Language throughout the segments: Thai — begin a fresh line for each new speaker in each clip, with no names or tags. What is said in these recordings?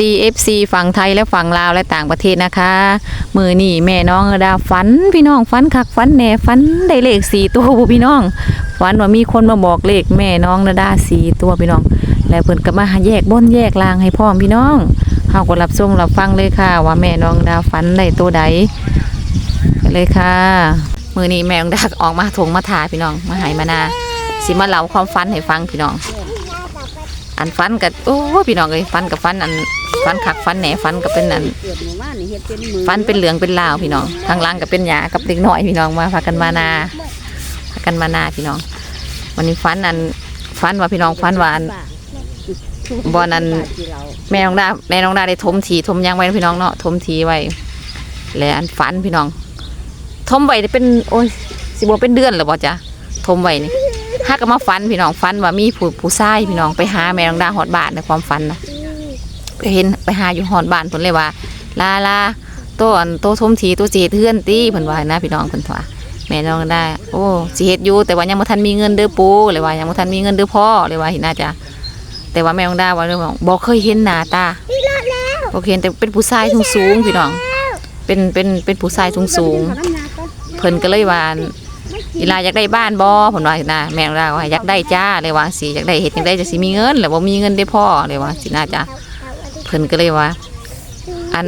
DFC ฝั่งไทยและฝั่งลาวและต่างประเทศนะคะ มือนี่แม่น้องดาฝันพี่น้องฝันคักฝันแหน่ฝันได้เลขสี่ตัวบ่พี่น้องฝันว่ามีคนมาบอกเลขแม่น้องนาดาสี่ตัวพี่น้อง แล้วเพิ่นก็มาแยกบนแยกลางให้พร้อพี่น้องเฮาก็รับชมรับฟังเลยค่ะ ว่าแม่น้องดาฝันได้ตัวใดไปเลยค่ะ มือนี้แม่น้องดาออกมาถงมาทาพี่น้องมาหายมานาสิมาเล่าความฝันให้ฟังพี่น้อง อันฟันกับโอ้พี่น้องเอ้ยฟันกับฟันอัน ฟันขักฟันแหนฟันก็เป็นอัน
เกิดหมู่บ้านนี่เฮ็ดเป็นมือ
ฟันเป็นเหลืองเป็นลาวพี่น้องทางหล่างก็เป็นหยากับเด็กน้อยพี่น้องมาพากันมานาพากันมานาพี่น้อง วันนี้ฟันอันฟันว่าพี่น้องฟันว่าอันบ่นั่นแม่น้องดาแม่น้องดาได้ทมทีทมยางไว้นะพี่น้องเนาะทมทีไว้แล้วอันฟันพี่น้อง ทมไว้ได้เป็นโอ้ยสิบ่เป็นเดือนหรือบ่จ๊ะทมไว้นี่ฮักก็มาฟันพี่น้องฟันว่ามีผู้ผู้ชายพี่น้องไปหาแม่น้องดาฮอดบ้านในความฝันนะ ไปเห็นไปหาอยู่ฮอดบ้านเพิ่นเลยว่า ลาลาตัวอันตัวทมทีตัวสิเฮ็ดเฮือนตีเพิ่นว่านะพี่น้องเพิ่นว่าแม่น้องดาโอ้สิเฮ็ดอยู่แต่ว่ายังบ่ทันมีเงินเด้อปูเลยว่ายังบ่ทันมีเงินเด้อพ่อเลยว่าเห็นน่าจะแต่ว่าแม่น้องดาว่าเรื่องของบ่เคยเห็นหน้าตาบ่เคยเห็นแต่เป็นผู้ชายสูงๆพี่น้อง เป็นเป็นเป็นผู้ชายสูงๆเพิ่นก็เลยว่าอีลาอยากได้บ้านบ่เพิ่นว่าสินะแม่น้องดาว่าอยากได้จ้าเลยว่าสิอยากได้เฮ็ดจังไดจะสิมีเงินแล้วบ่มีเงินได้พ่อเลยว่าสิน่าจะเพิ่นก็เลยว่า อัน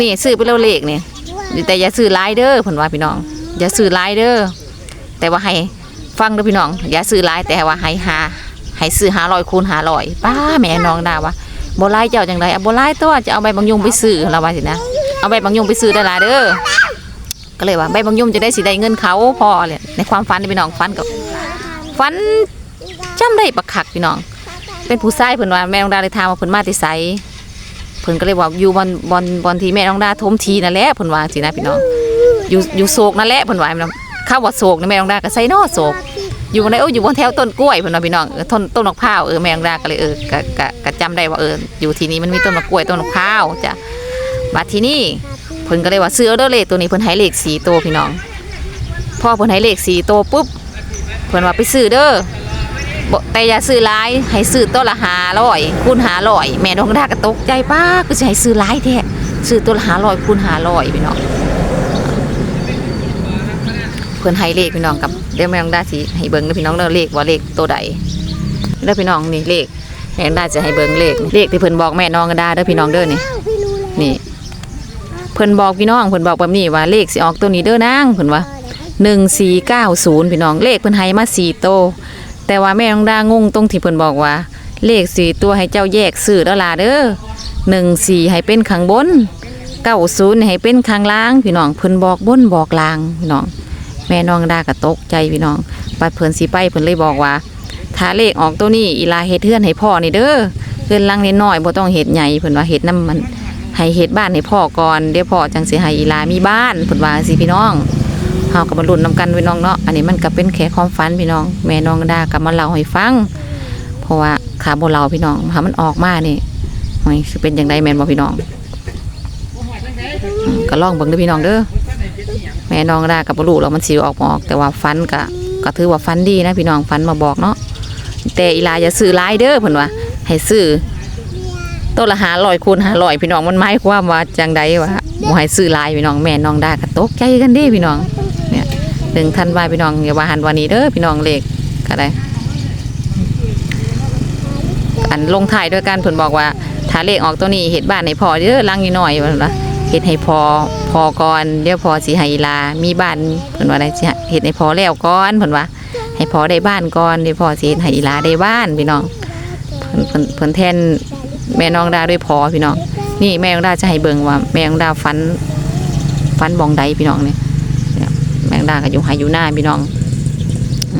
นี่ซื้อไปแล้วเลขนี่แต่อย่าซื้อหลายเด้อเพิ่นว่าพี่น้อง อย่าซื้อหลายเด้อแต่ว่าให้ฟังเด้อพี่น้อง อย่าซื้อหลายแต่ว่าให้หาให้ซื้อหาลอยคูณหาลอยป้าแม่น้องดาว่าโบไล่เจ้าจังไดอะบ่ไล่ตัวจะเอาใบบางยงไปซื้อเราว่าสินะเอาใบบางยงไปซื้อได้ละเด้อก็เลยว่าใบบางยงจะได้สิได้เงินเขาพอเลยในความฝันพี่น้องฝันกับฝันจำได้ปักคักพี่น้อง เป็นผู้ชายเพิ่นว่าแม่น้องดาเลยถามว่าเพิ่นมาที่ไสเพิ่นก็เลยบอกอยู่บอนบอนบอนที่แม่น้องดาทมทีนั่นแหละเพิ่นว่าสินะพี่น้องอยู่อยู่โศกนั่นแหละเพิ่นว่าพี่น้องข้าวว่าโศกนี่แม่น้องดาก็ใส่นอโศกอยู่บนไหนโอ้อยู่บนแถวต้นกล้วยเพิ่นว่าพี่น้องเออต้นต้นมะพร้าวเออแมงดาก็เลยเออกะกะกะจำได้ว่าเอออยู่ที่นี่มันมีต้นมะกล้วยต้นมะพร้าวจ้ะมาที่นี่เพิ่นก็เลยว่าซื้อเด้อเลขตัวนี้เพิ่นให้เลขสี่ตัวพี่น้องพอเพิ่นให้เลขสี่ตัวปุ๊บเพิ่นว่าไปซื้อเด้อ แต่อย่าซื้อหลายให้ซื้อตัวละหาร้อยคูณหาร้อยแม่ดวงดาก็ตกใจป้าก็จะให้ซื้อหลายแท้ซื้อตัวละหาร้อยคูณหาร้อยพี่น้องเพิ่อนให้เลขพี่น้องกับเดี๋ยวแม่น้องดาสิให้เบิ่งเด้อพี่น้องเด้อเลขว่าเลขตัวใดเด้อพี่น้องนี่เลขแม่น้องดาจะให้เบิ่งเลขเลขที่เพิ่อนบอกแม่น้องดาเด้อพี่น้องเด้อนี่นี่ เพิ่อนบอกพี่น้องเพิ่อนบอกแบบนี้ว่าเลขสิออกตัวนี้เด้อนางเพิ่อนว่า1490พี่น้องเลขเพิ่อนให้มา4โต แต่ว่าแม่น้องดางงตรงที่เพิ่นบอกว่า เลขสี่ตัวให้เจ้าแยกซื้อแล้วล่ะเด้อ14ให้เป็นข้างบน90ให้เป็นข้างล่างพี่น้องเพิ่นบอกบนบอกล่างพี่น้อง แม่น้องดาก็ตกใจพี่น้องปัดเพิ่นสิไปเพิ่นเลยบอกว่าถ้าเลขออกตัวนี้อีลาเฮ็ดเฮือนให้พ่อนี่เด้อเฮือนลังนิดน้อยบ่ต้องเฮ็ดใหญ่เพิ่นว่าเฮ็ดน้ำมันให้เฮ็ดบ้านให้พ่อก่อนเดี๋ยวพ่อจังสิให้อีลามีบ้านเพิ่นว่าสิพี่น้องาก็มาลุ้นนํกันพี่น้องเนาะอันนี้มันก็เป็นแค่ความฝันพี่น้อง แม่น้องดาก็มาเล่าให้ฟัง เพราะว่าขาโบเล่าพี่น้องถ้ามันออกมานี่โอ้ยสิเป็นจังไดแม่นบ่พี่น้องก็ลองเบิ่งเด้อพี่น้องเด้อแม่น้องดากับบลูกเรามันสิวออกออก แต่ว่าฟันกะก็ถือว่าฟันดีนะพี่น้องฟันมาบอกเนาะแต่อีลาอย่าซื้อหลายเด้อเพิ่นว่าให้ซื้อต้นละหาลอยคูณหาลอยพี่น้องมันหมายความว่าจังใดวะบ่ให้ซื้อลายพี่น้องแม่น้องดาก็ตกใจกันเด้พี่น้อง เนี่ยถึงทันว่าพี่น้องอย่าว่าหันวันนี้เด้อพี่น้องเลขก็ได้อันลงท้ายด้วยกันเพิ่นบอกว่าถ้าเลขออกตัวนี้เฮ็ดบ้านให้พอเด้อลังอยู่หน่อยว่าละเฮ็ดให้พอพอก่อนเดี๋ยวพอสิให้ลา มีบ้านเพิ่นว่าได้สิเฮ็ดให้พอแล้วก่อนเพิ่นว่า ให้พอได้บ้านก่อนเดี๋ยวพอสิเฮ็ดให้ลาได้บ้านพี่น้องเพิ่นเพิ่นเพิ่นแทนแม่น้องดาด้วยพอพี่น้องนี่แม่น้องดาจะให้เบิ่งว่า แม่น้องดาฟันฟันบองใดพี่น้องเนี่ย ดาก็อยู่ให้อยู่หน้าพี่น้อง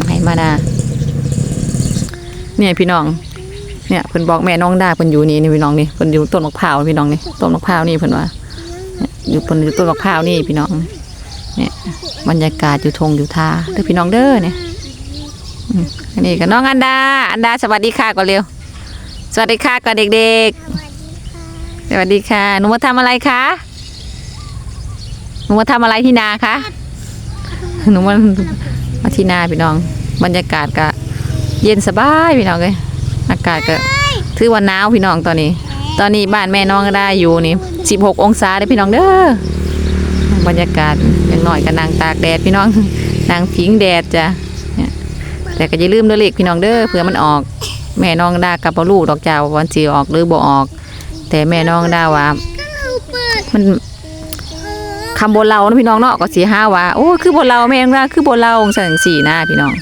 ให้มาหน้าเนี่ยพี่น้อง เนี่ยเพิ่นบอกแม่น้องดาเพิ่นอยู่นี่นี่พี่น้องนี่เพิ่นอยู่ต้นมะพร้าวพี่น้องนี่ต้นมะพร้าวนี่เพิ่นว่าอยู่บนอยู่ต้นมะพร้าวนี่พี่น้อง เนี่ยบรรยากาศอยู่ทงอยู่ท่าเด้อพี่น้องเด้อเนี่ยอันนี้ก็น้องอันดา อันดาสวัสดีค่ะก่อนเร็ว สวัสดีค่ะก่อนเด็กๆ สวัสดีค่ะ หนูมาทำอะไรคะ หนูมาทำอะไรที่นาคะ หนูมามาที่นาพี่น้อง บรรยากาศก็เย็นสบายพี่น้องเลยอากาศก็ถือว่าหนาวพี่น้องตอนนี้ ตอนนี้บ้านแม่น้องก็ได้อยู่นี่16องศาเด้พี่น้องเด้อบรรยากาศอย่างน้อยก็นั่งตากแดดพี่น้องนั่งพิงแดดจ้ะแต่ก็อย่าลืมเด้อเล็กพี่น้องเด้อเผื่อมันออก แม่น้องดากับลูกดอกจ้าววันสิออกหรือบ่ออก แต่แม่น้องดาว่ามัน คำโบเรานะพี่น้องเนาะก็สิหาว่าโอ้คือโบเราแม่น้องดาคือโบเราจังซั่นสี่หน้าพี่น้อง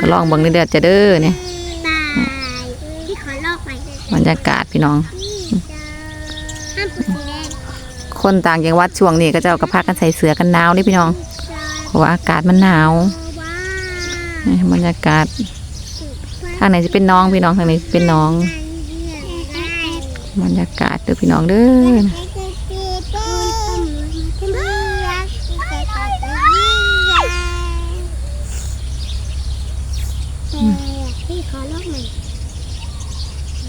ก็ลองเบิ่งเด้อจะเด้อเนี่ย
ตายพี่ขอลอกใหม่
บรรยากาศพี่น้อง
ห้ามปูสีแดง
คนต่างจังหวัดช่วงนี้ก็เจ้าก็พากันใส่เสื้อกันหนาวนี่พี่น้องเพราะว่าอากาศมันหนาว
ว้า
นี่บรรยากาศทางไหนจะเป็นน้องพี่น้องทางไหนสิเป็นน้อง บรรยากาศเด้อพี่น้องเด้อ
พี่ขอลอกใหม่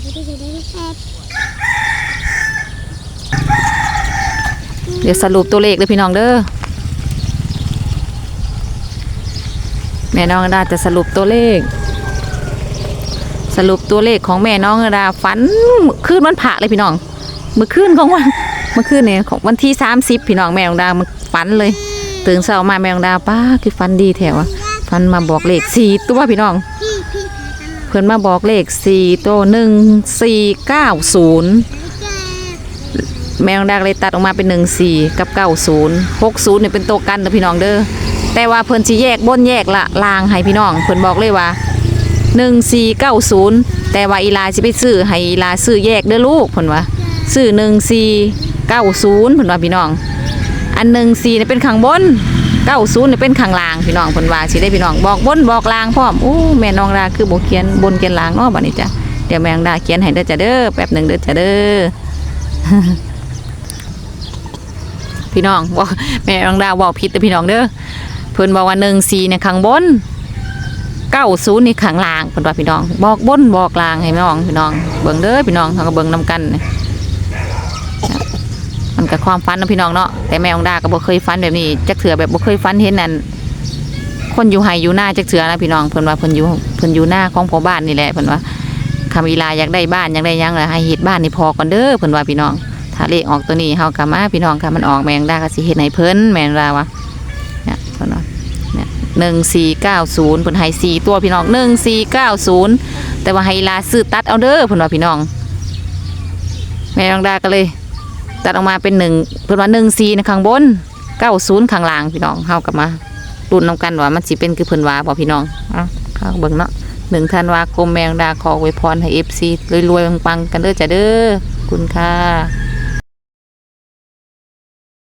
พี่จะได้ลูกแพทย์
เดี๋ยวสรุปตัวเลขเด้อพี่น้องเด้อแม่น้องดาจะสรุปตัวเลข สรุปตัวเลขของแม่น้องดาฝันคืนวันพระเลยพี่น้องเมื่อคืนของวันเมื่อคืนเนี่ยของวันที่สามสิบพี่น้องแม่น้องดามันฝันเลยตื่นเช้ามาแม่น้องดาป้าคือฝันดีแถวฝันมาบอกเลขสี่ตัวพี่น้อง เพื่อนมาบอกเลขสี่ตัวหนึ่งสี่เก้าศูนย์ แม่น้องดาเลยตัดออกมาเป็นหนึ่งสี่กับเก้าศูนย์หกศูนย์เนี่ยเป็นตัวกันนะพี่น้องเด้อแต่ว่าเพื่อนสิแยกบนแยกละลางให้พี่น้องเพื่อนบอกเลยว่าหนึ่งสี่เก้าศูนย์แต่ว่าอีลาสิไปซื้อให้อีลาซื้อแยกเด้อลูกเพื่นว่าซื้อหนึ่งสี่เก้าศูนย์เพื่อนว่าพี่น้อง อันหนึ่งสี่เนี่ยเป็นข้างบนเก้าศูนย์เนี่ยเป็นข้างล่างพี่น้องเพิ่นว่าสิได้พี่น้องบอกบนบอกล่างพร้อมอู้แม่น้องดาคือบ่เขียนบนเขียนล่างเนาะบัดนี้จ้ะเดี๋ยวแม่น้องดาเขียนให้เด้อจ้ะเด้อแป๊บหนึงเด้อจ้ะเด้อ พี่น้องบอกแม่น้องดาบอกผิดเด้อพี่น้องเด้อเพิ่นบอกว่าหนึ่งสี่เนี่ยข้างบนเก้าศูนย์นี่ข้างล่างเพิ่นว่าพี่น้อง บอกบนบอกล่างให้พี่น้องพี่น้องเบิ่งเด้อพี่น้องเขาก็เบิ่งนํกันมันกับความฝันนะพี่น้องเนาะแต่แม่องดาก็บ่เคยฝันแบบนี้จักเถื่อแบบบ่เคยฝันเห็นนั่นคนอยู่ไห้อยู่หน้าจักเถื่อนะพี่น้องเพิ่นว่าเพิ่นอยู่เพิ่นอยู่หน้าของพ่อบ้านนี่แหละเพิ่นว่าคำอีลาอยากได้บ้านอยากได้ยังล่ะให้เฮ็ดบ้านนี่พอก่อนเด้อเพิ่นว่าพี่น้อง ถ้าเลขออกตัวนี้เฮาก็มาพี่น้องค่ะมันออกแมงดาก็สิเฮ็ดให้เพิ่นแม่นว่าวะเนี่ยเพิ่นว่าเนี่ย1490เพิ่นให้สี่ตัวพี่น้อง1490แต่ว่าให้ลาซื้อตัดเอาเด้อเพิ่นว่าพี่น้อง แม่องดาก็เลย ตัดออกมาเป็นหนึ่งเพิ่นว่าหนึ่งซีในข้างบนเก้าศูนย์ข้างล่างพี่น้องเฮากลับมารุ่นนำกันว่ามันสิเป็นคือเพิ่นว่าบ่พี่น้องอ้าเข้าเบิ่งเนาะหนึ่งธันวาคมแมงดาขออวพรให้ FC รวยๆปังๆกันเด้อจ้ะเด้อคุณค่ะ